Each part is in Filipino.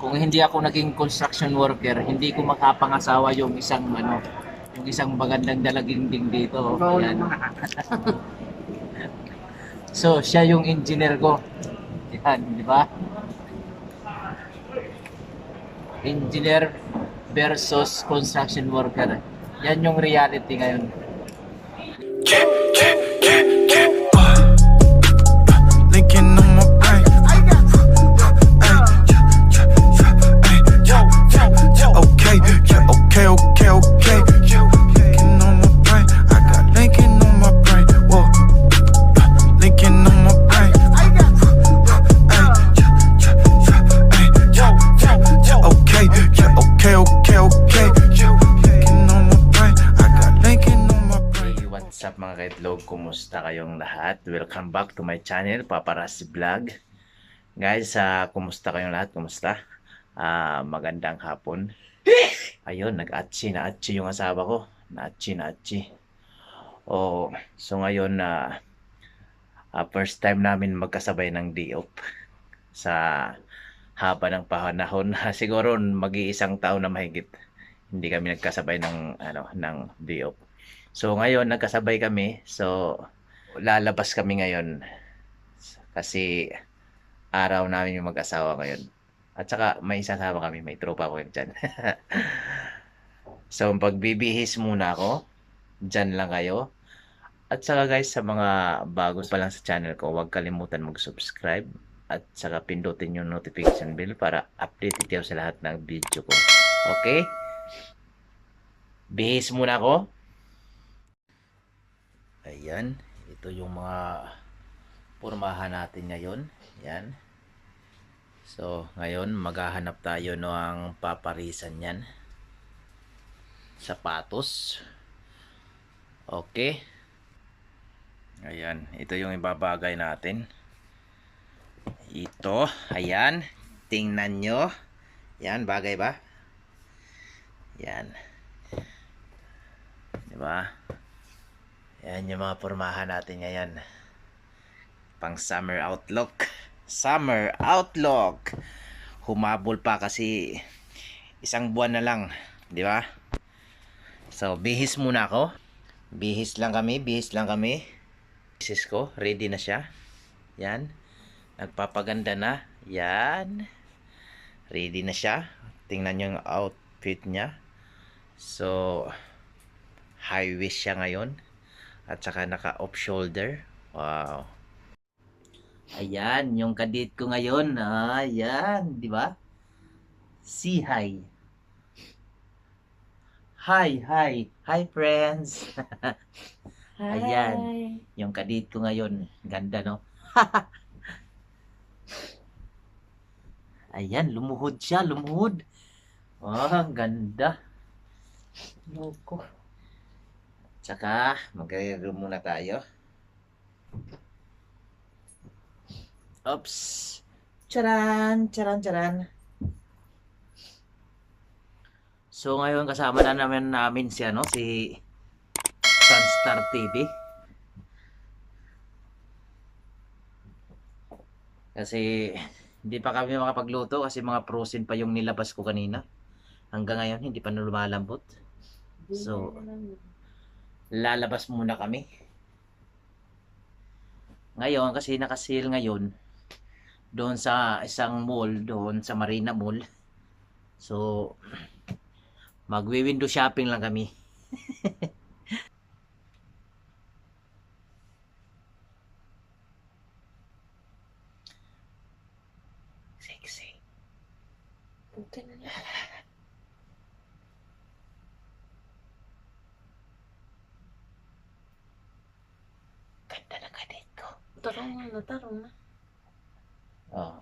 kung hindi ako naging construction worker, hindi ko makapangasawa yung isang ano, yung isang magandang dalaginding dito. Yan. so, siya yung engineer ko. Yan, di ba? Engineer versus construction worker. Yan yung reality ngayon. Kumusta kayong lahat? Welcome back to my channel, Paparazzi Vlog. Guys, ah, kumusta kayong lahat? Kumusta? Ah, magandang hapon. Ayun, nag-atchi, na-atchi yung asawa ko. Na-atchi, na-atchi. Oh, so ngayon na first time namin magkasabay ng day-off sa haba ng panahon. Siguro mag-iisang taon na mahigit. Hindi kami nagkasabay ng ano ng day-off. So ngayon nagkasabay kami. So lalabas kami ngayon kasi araw namin yung mag-asawa ngayon. At saka may isasama kami, may tropa ko dyan. so pagbibihis muna ako, dyan lang kayo. At saka guys, sa mga bago pa lang sa channel ko, huwag kalimutan mag-subscribe at saka pindutin yung notification bell para update kayo sa lahat ng video ko. Okay? Bihis muna ako. Ayan, ito yung mga pormahan natin ngayon. Yan. So, ngayon maghahanap tayo ng paparisan yan. Sapatos. Okay. Ayan, ito yung ibabagay natin. Ito, ayan. Tingnan nyo. Yan, bagay ba? Yan. Diba? Yan yung mga pormahan natin ngayon. Pang summer outlook. Summer outlook. Humabol pa kasi isang buwan na lang. Di ba? So, bihis muna ako. Bihis lang kami, bihis lang kami. Bihis ko, ready na siya. Yan. Nagpapaganda na. Yan. Ready na siya. Tingnan niyo yung outfit niya. So, high waist siya ngayon. At saka naka off shoulder. Wow. Ayan, yung kadit ko ngayon. Ayan, di ba? Si hi. Hi, hi. Hi, friends. Ayan. Yung kadit ko ngayon. Ganda, no? Ayan, lumuhod siya, lumuhod. Oh, ang ganda. Loko. Tsaka, mag-room muna tayo. Oops. Charan, charan, charan. So ngayon kasama na naman namin si ano, si Sunstar TV. Kasi hindi pa kami makapagluto kasi mga frozen pa yung nilabas ko kanina. Hanggang ngayon hindi pa na lumalambot. So, lalabas muna kami. Ngayon, kasi nakasil ngayon, doon sa isang mall, doon sa Marina Mall. So, magwi-window shopping lang kami. Sexy. Ganda ng kadit ko. Tarong na, tarong na. Oh.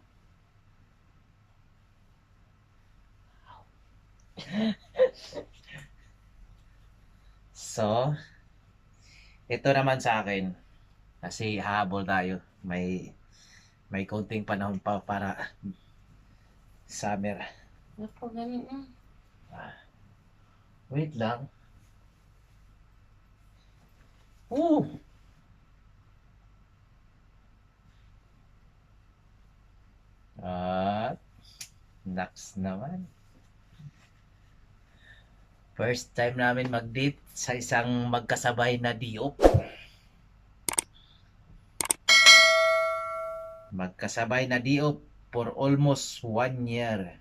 so, ito naman sa akin. Kasi habol tayo. May may konting panahon pa para summer. Naku, ganun na. Wait lang. Oh! At Naks naman. First time namin mag-date sa isang magkasabay na diop. Magkasabay na diop for almost one year.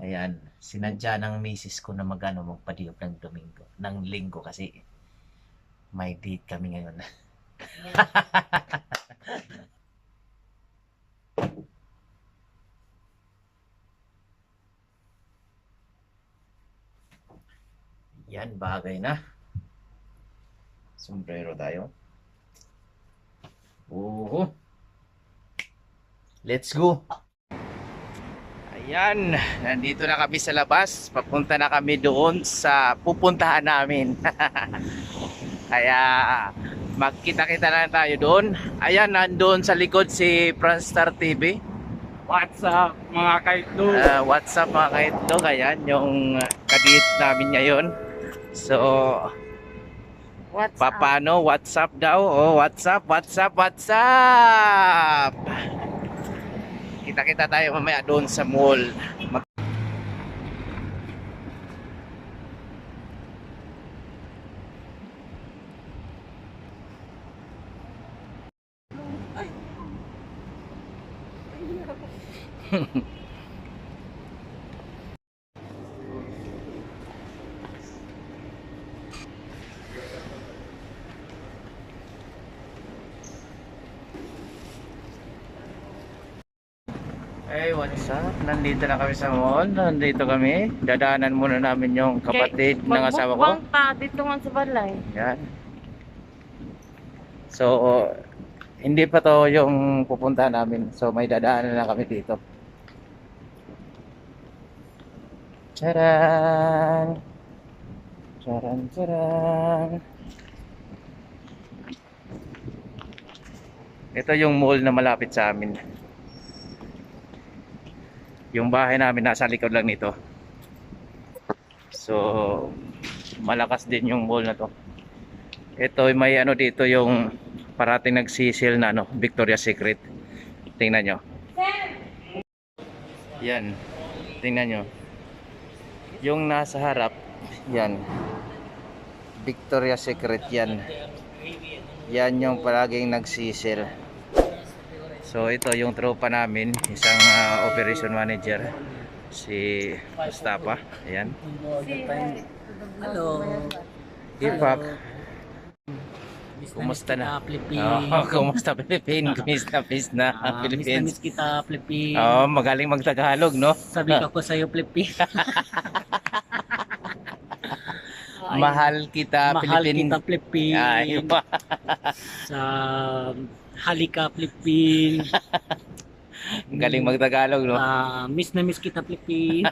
Ayan, sinadya ng misis ko na magano magpadiop ng Domingo, ng Linggo kasi may date kami ngayon. Yan, bagay na. Sombrero tayo. Oo. Let's go. Ayan, nandito na kami sa labas. Papunta na kami doon sa pupuntahan namin. Kaya magkita-kita na tayo doon. Ayan, nandoon sa likod si Franstar TV. What's up mga kaidol? Uh, what's up mga kaitlog? Ayan, yung kadit namin ngayon. So, What's Papano? What's up daw? Oh, what's up? What's up? What's up? Kita-kita tayo mamaya doon sa mall. Mag- Hey, what's up? Nandito na kami sa mall. Nandito kami. Dadaanan muna namin yung kapatid ng asawa ko. Magbukbang ta dito nga sa balay. Yan. So, hindi pa to yung pupunta namin. So, may dadaanan na kami dito. Charan! Charan, charan! Ito yung mall na malapit sa amin. Yung bahay namin nasa likod lang nito. So, malakas din yung mall na to. Ito may ano dito yung parating nagsisil na ano, Victoria's Secret. Tingnan nyo. Yan. Tingnan nyo. Yung nasa harap, yan. Victoria's Secret yan. Yan yung palaging nagsisil. So ito yung tropa namin, isang ah, operation manager si Mustafa. Ayan. Hello. Ipak. Kumusta na? Oh, kumusta Philippines? Kumusta Philippines na Ah, miss na Philippines? miss kita, Flippy. Oh, magaling magtagalog, no? Sabi ko sa'yo, Flippy. Mahal kita Mahal Philippines. kita, Flippy. Ay, Sa halika, Flippy. galing magtagalog, no? Ah, miss na miss kita, Flippy.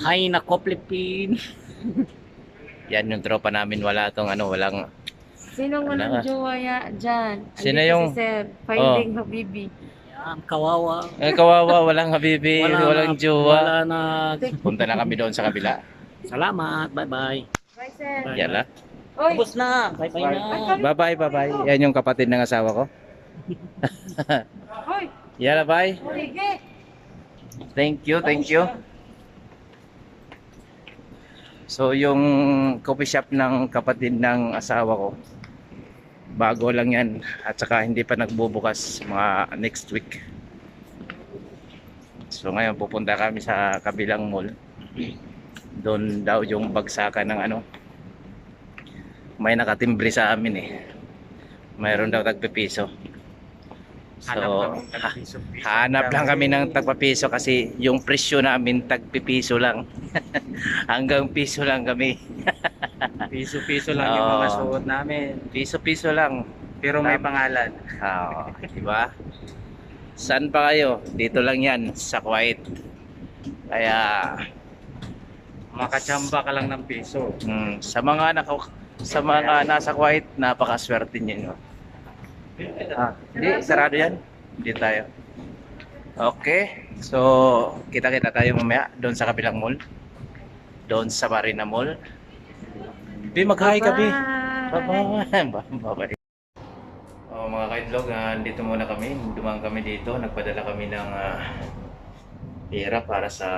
Hay nako, Flippy. Yan yung tropa namin, wala tong ano, walang Sino Wala walang nga. jowa ya dyan? Sino Andito yung- Si Sir, finding Habibi. Yan, kawawa. eh, kawawa, walang habibi, walang na- jowa. Wala na. Punta na kami doon sa kabila. Salamat. Bye-bye. Bye, Sir. Bye. Yan la. Oy, Tapos na. Bye-bye na. Bye-bye, bye-bye. Yan yung kapatid ng asawa ko. oy, Yala, bye. Thank you, thank you. So yung coffee shop ng kapatid ng asawa ko, bago lang yan at saka hindi pa nagbubukas mga next week. So ngayon pupunta kami sa kabilang mall. Doon daw yung bagsakan ng ano. May nakatimbre sa amin eh. Mayroon daw tagpipiso. So, ha- Hanap lang kami ng tagpapiso kasi yung presyo namin tagpipiso lang. Hanggang piso lang kami. Piso-piso lang yung mga suot namin. Piso-piso lang. Pero may pangalan. Oo, di ba? Saan pa kayo? Dito lang yan, sa Kuwait. Kaya Makachamba ka lang ng piso. mm, sa mga naka, sa mga nasa Kuwait, napakaswerte niyo. Ah, hindi, sarado yan. Hindi tayo. Okay. So, kita-kita tayo mamaya doon sa kabilang mall. Doon sa Marina Mall. Bi, mag-hi ka, Bi. Bye. Bye. Bye-bye. Oh, mga kaitlog, ah, dito muna kami. Dumang kami dito. Nagpadala kami ng ah, pera para sa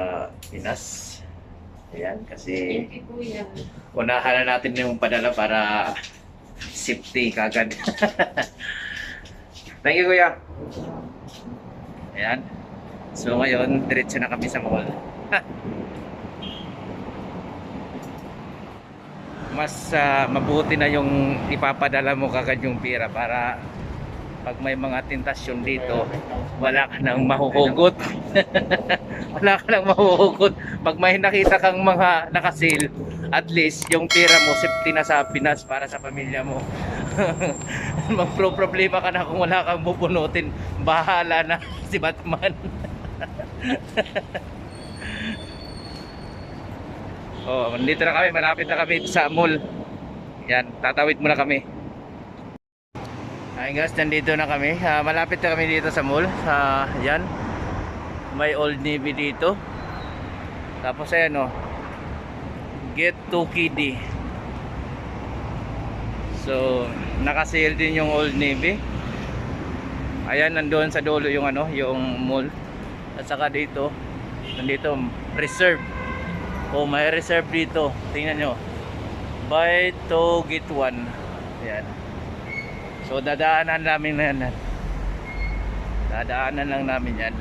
Pinas. Ayan, kasi unahan na natin yung padala para safety kagad. Thank you, kuya. Ayan. So ngayon, diretso na kami sa mall. Mas ah, mabuti na yung ipapadala mo kagad yung pera para pag may mga tentasyon dito, wala ka nang mahuhugot. wala ka nang mahuhugot. Pag may nakita kang mga nakasil, at least yung pera mo safety na sa Pinas para sa pamilya mo. Magpro-problema ka na kung wala kang bubunutin. Bahala na si Batman. oh, nandito na kami. Malapit na kami sa mall. Yan, tatawid muna kami. Ay guys, nandito na kami. Ah, malapit na kami dito sa mall. Sa yan. May Old Navy dito. Tapos ayan oh. Get to Kiddy. So, naka-sale din yung Old Navy. Ayan, nandoon sa dulo yung ano, yung mall. At saka dito, nandito, reserve. Oh, may reserve dito. Tingnan nyo. Buy to get one. Ayan. So, dadaanan namin na yan. Dadaanan lang namin yan.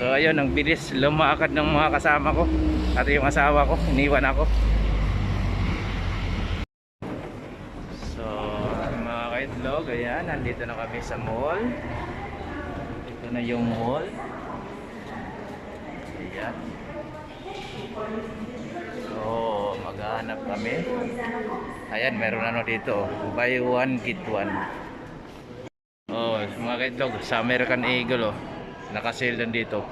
So, ayun, ang bilis lumakad ng mga kasama ko. At yung asawa ko, iniwan ako. So, mga kaitlog, ayan, nandito na kami sa mall. Ito na yung mall. Ayan. So, maghahanap kami. Ayan, meron ano dito. Buy one, get one. Oh, mga kaitlog, sa American Eagle, oh. Naka-sale lang dito.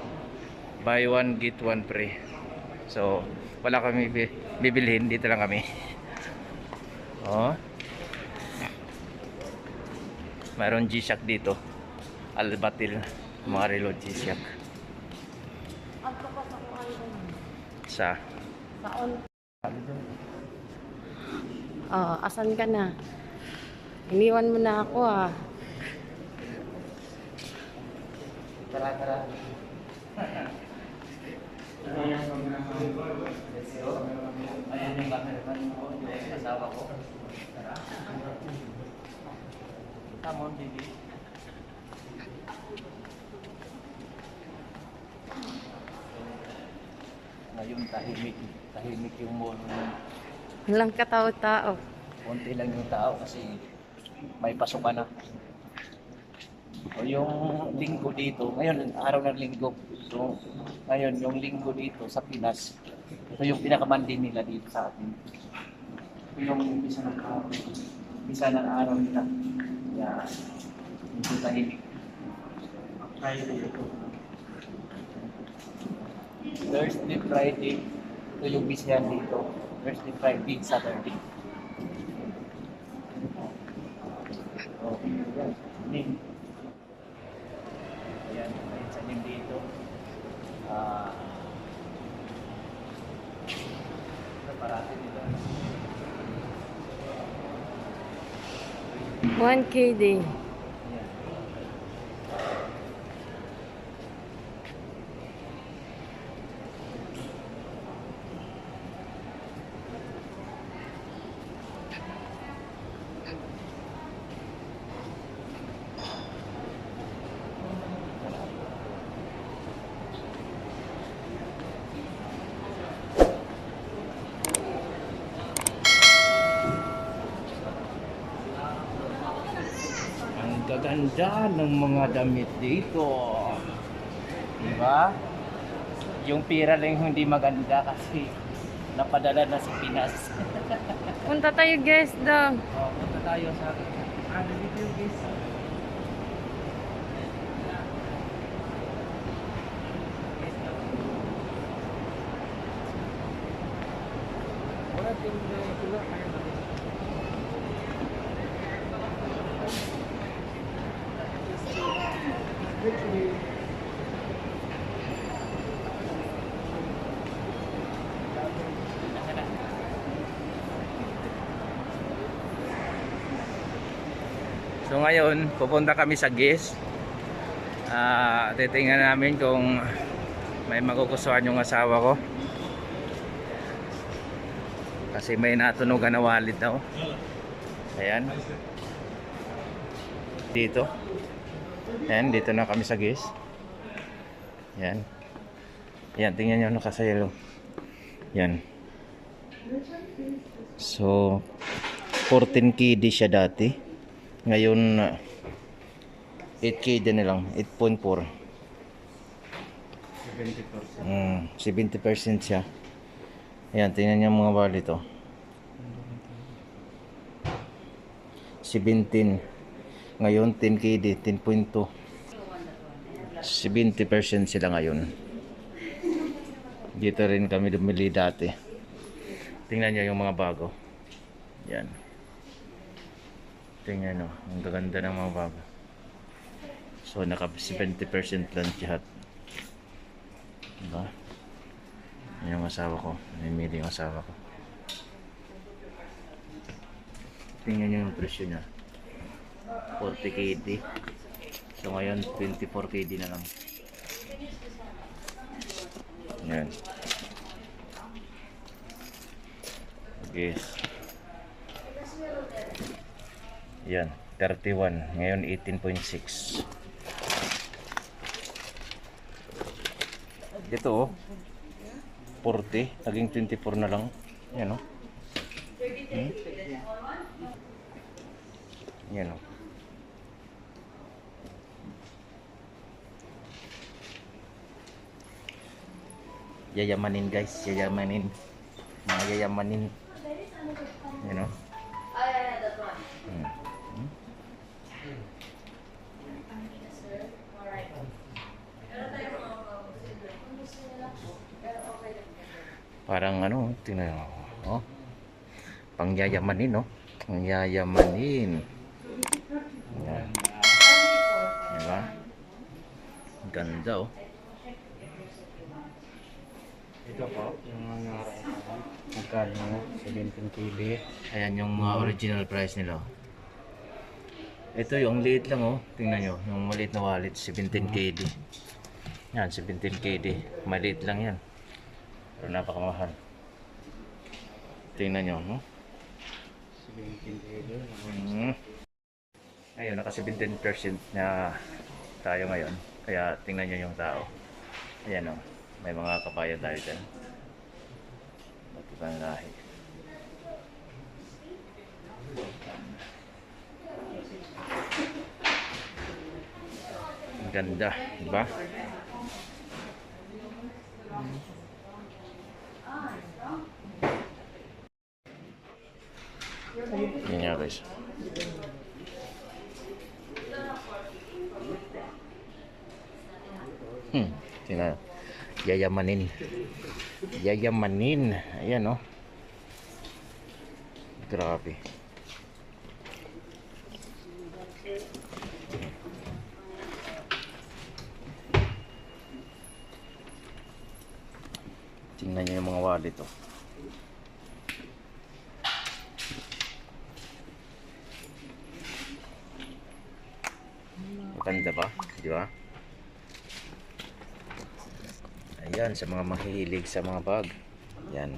Buy one, get one free. So, wala kami bi- bibilhin. Dito lang kami. Oh. Mayroon G-Shock dito. Albatil. Mga relo G-Shock. Sa Sa on. Oh, asan ka na? Iniwan mo na ako ah. Tara, tara. Ayan yung cameraman ko, yung asawa ko. Tara. Come on, baby. Ngayon, tahimik. Tahimik yung mall. Walang katao-tao. Konti lang yung tao kasi may pasukan na. O yung linggo dito, ngayon araw ng linggo. So ngayon yung linggo dito sa Pinas, ito yung pinakamandi nila dito sa atin. Ito yung umpisa ng araw. Umpisa ng araw nila. Kaya medyo tahimik. Friday ito. Thursday, Friday, ito yung bisihan dito. Thursday, Friday, Saturday. Oh, yan. one KD. Gaganda ng mga damit dito. Di ba? Yung pira lang hindi maganda kasi napadala na sa Pinas. Punta tayo guys daw. oh, punta tayo sa... Ah, dito yung guys. Pupunta kami sa GIS. Ah, titingnan namin kung may magugustuhan yung asawa ko. Kasi may natunugan na wallet daw. Ayan. Dito. Ayan, dito na kami sa GIS. Ayan. Ayan, tingnan nyo nakasayalo. Yan. So, 14 KD siya dati. Ngayon, uh, 8 KD na lang. 8.4. 70%. Mm, 70% siya. Ayan, tingnan niyo mga wallet oh. 17. Ngayon, 10 KD, 10.2. 70% sila ngayon. Dito rin kami dumili dati. Tingnan niyo yung mga bago. Yan. Tingnan nyo, ang gaganda ng mga bago. So, naka 70% lang lahat. Diba? Yan yung asawa ko. Namimili yung asawa ko. Tingnan nyo yung presyo niya. 40 KD. So ngayon, 24 KD na lang. Yan. Yes. Yan. 31. Ngayon, 18.6. Ito oh. 40. Naging 24 na lang. Yan oh. Hmm? Yan oh. Yayamanin guys, yayamanin. Mga yayamanin. Parang ano, tingnan mo. Oh. Pangyayamanin, no? Pangyayamanin. Yan. Diba? Ganda, oh. Ito po, yung mga magkano, 17 KB. Ayan yung mga original price nila. Ito yung liit lang, oh. Tingnan nyo. Yung maliit na wallet, 17 KD. Yan, 17 KD. Maliit lang yan. Pero napakamahal. Tingnan nyo, no? 17 KB. Mm. Ayun, naka 17% na tayo ngayon. Kaya tingnan nyo yung tao. Ayan o, may mga kapaya tayo dyan. Ba't ibang lahi? Ang ganda, di ba? Yan nga guys. Hmm, tingnan. Yayamanin. Yayamanin. Ayan oh. Grabe. Tingnan niyo yung mga wallet oh. Maganda ba? Di ba? Ayan, sa mga mahilig sa mga bag. Yan.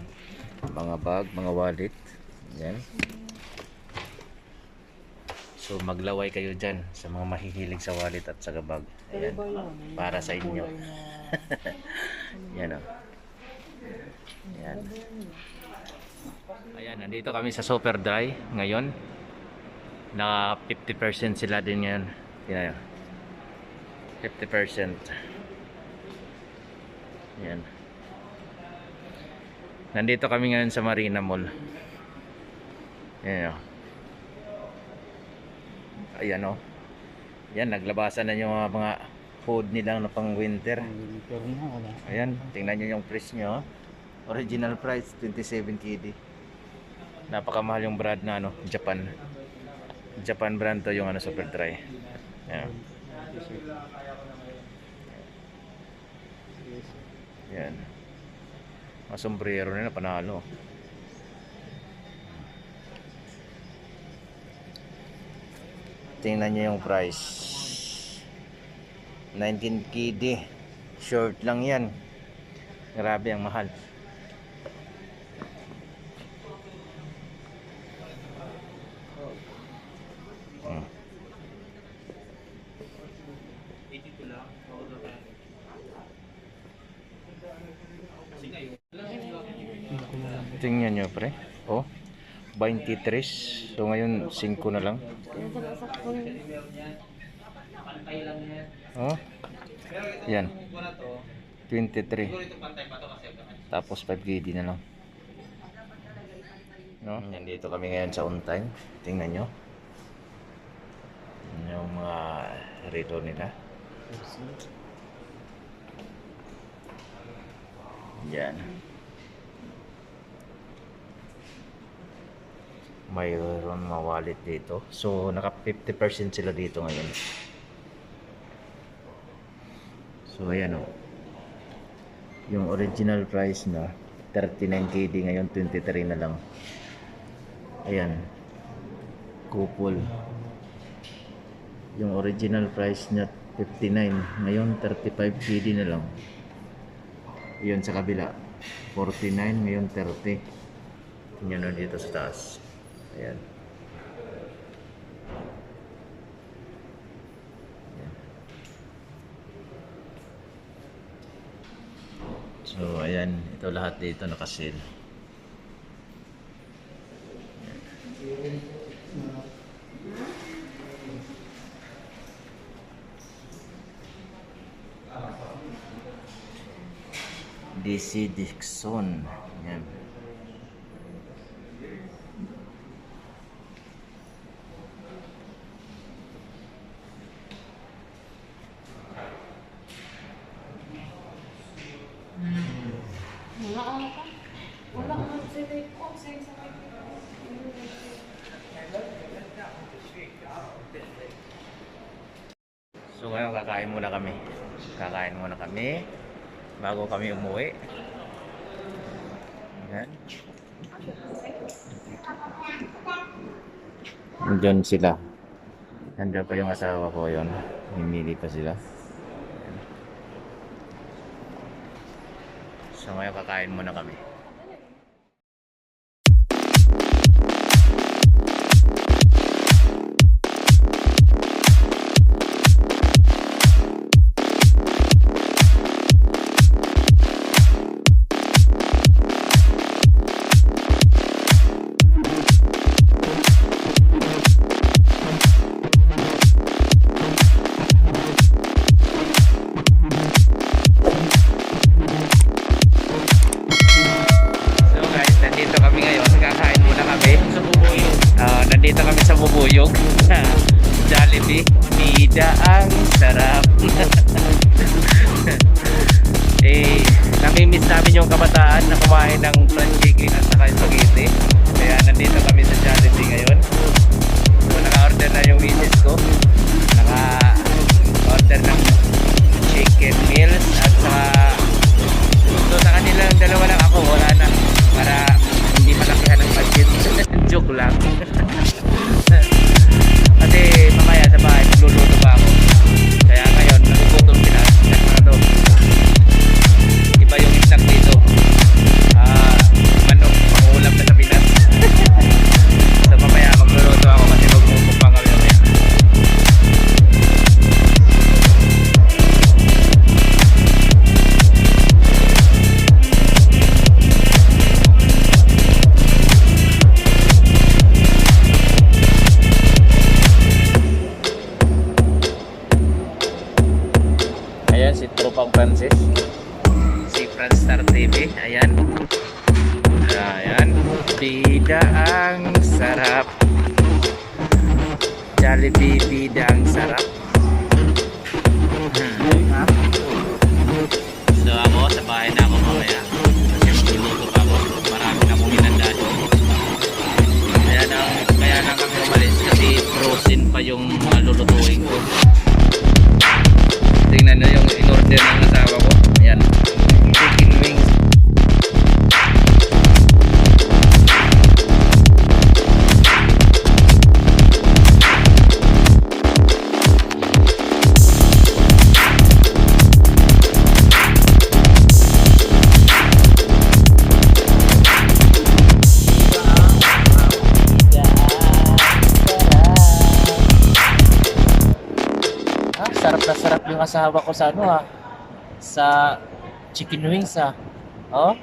Mga bag, mga wallet. Yan. So maglaway kayo dyan sa mga mahihilig sa wallet at sa bag. Ayan. Para sa inyo. Yan o. Yan. Ayan, nandito kami sa Super Dry ngayon. Na 50% sila din yan. Tingnan. 50%. Yan. Nandito kami ngayon sa Marina Mall. Yan o. Ayan o. Yan, naglabasan na yung mga, mga food nilang na pang winter. Ayan, tingnan nyo yung price nyo. Original price, 27 KD. Napakamahal yung brand na ano, Japan. Japan brand to yung ano, super dry. Ayan. Yan. Mga sombrero na panalo. Tingnan nyo yung price. 19 KD. Short lang yan. Grabe ang mahal. Hmm. Tingnan nyo pre. Oh. 23. So ngayon 5 na lang. Oh. Yan. 23. Tapos 5 KD na lang. No? Nandito kami ngayon sa on time. Tingnan nyo. Yung mga rito nila. Yan. Mayroon mga wallet dito. So, naka 50% sila dito ngayon. So ayan o. Yung original price na 39 KD ngayon 23 na lang. Ayan. Couple. Yung original price niya 59 ngayon 35 KD na lang. Yun sa kabila 49 ngayon 30. Yan o dito sa taas. Ayan. So, ayan. Ito lahat dito nakasil. DC Dixon. Yan. Wala ano ka? Wala ka sila ko. Sa isa So ngayon kakain muna kami. Kakain muna kami bago kami umuwi. Yan. Diyan sila. Nandiyan pa yung asawa ko yon. Himili pa sila. So ngayon kakain muna kami. Nandito kami sa Bubuyog. Jollibee. Mida ang sarap. eh, namimiss namin yung kabataan na kumain ng fried chicken at saka spaghetti. Kaya nandito kami sa Jollibee ngayon. So, naka-order na yung misis ko. Naka-order ng chicken meals at saka So sa kanilang dalawa lang ako, wala na. Para hindi malakihan ng budget. Joke lang. Kasi mamaya sa bahay, magluluto pa ako. Asawa ko sa ano ah. Sa chicken wings ah. Oh?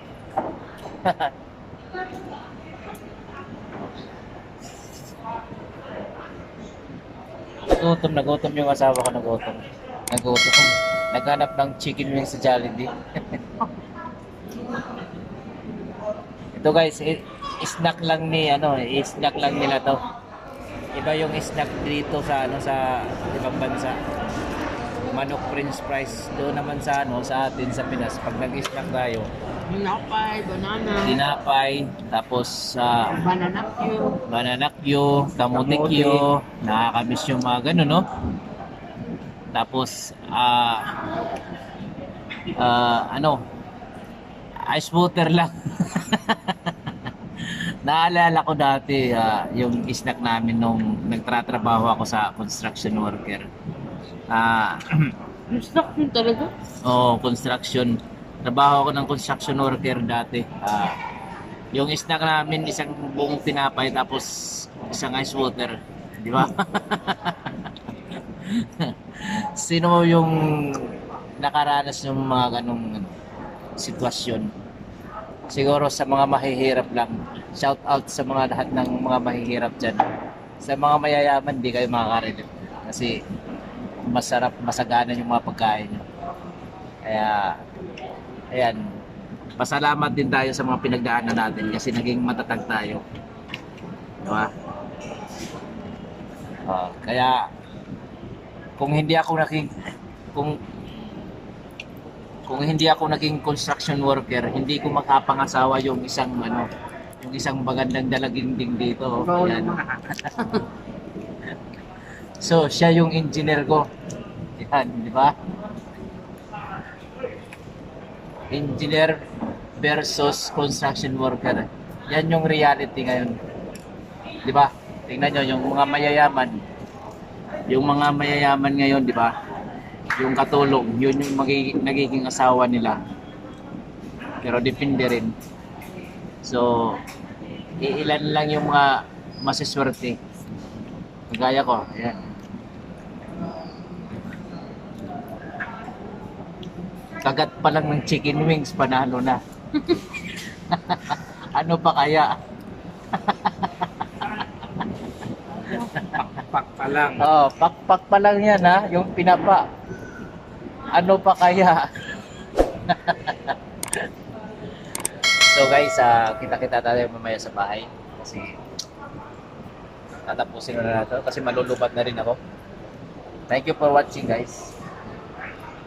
Nagutom, nagutom yung asawa ko, nagutom. Nagutom. Naghanap ng chicken wings sa Jollibee. Ito guys, snack lang ni ano, snack lang nila to. Iba yung snack dito sa ano sa ibang bansa. Manok french fries doon naman sa ano sa atin sa Pinas pag nag-snack tayo. Tinapay, banana, Tinapay, tapos sa banana cube. banana Q, kamote Q, nakakamiss yung mga ganun, no? Tapos, ah, ah, ano, ice water lang. Naalala ko dati ah, yung snack namin nung nagtratrabaho ako sa construction worker. Ah, yun talaga. oh, construction. Trabaho ako ng construction worker dati. Ah, yung snack namin isang buong tinapay tapos isang ice water, di ba? Sino yung nakaranas ng mga ganong ano, sitwasyon? Siguro sa mga mahihirap lang. Shout out sa mga lahat ng mga mahihirap dyan. Sa mga mayayaman, di kayo makaka-relate. Kasi masarap, masagana yung mga pagkain nyo. Kaya, ayan, pasalamat din tayo sa mga pinagdaanan natin kasi naging matatag tayo. Diba? Ah, kaya, kung hindi ako naging, kung kung hindi ako naging construction worker, hindi ko makapangasawa yung isang ano, yung isang magandang dalaginding dito. Yan. so, siya yung engineer ko. Yan, di ba? Engineer versus construction worker. Yan yung reality ngayon. Di ba? Tingnan nyo, yung mga mayayaman, yung mga mayayaman ngayon, di ba? Yung katulong, yun yung magiging, nagiging asawa nila. Pero depende rin. So, iilan lang yung mga masiswerte. Kagaya ko, ayan. Kagat pa lang ng chicken wings, panalo na. ano pa kaya? Pak pa lang. Oh, pakpak pa lang yan ha, yung pinapa. Ano pa kaya? so guys, ah, kita-kita tayo mamaya sa bahay kasi tatapusin na natin kasi malulubat na rin ako. Thank you for watching guys.